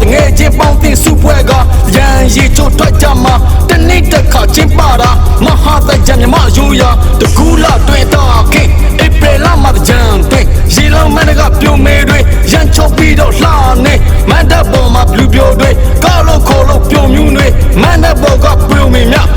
တငယ်ချင်းပေါင်းတင်စုဖွဲ့ကရန်ရေချိုးထွက်ကြမှာတနေ့တစ်ခါချင်းပါတာမဟာတကြံမြမယူရာတကူလာတွေ့တော့ကိဧပြီလမှာကြံတွေ့ရေလောင်းမန်ကပြိုမေတွေရန်ချုပ်ပြီးတော့လှနေမန်တပ်ပေါ်မှာဘလူးပြိုတွေကောက်လို့ခေါ်လို့ပြုံမြူးတွေမန်တပ်ပေါ်ကပြုံမင်းများ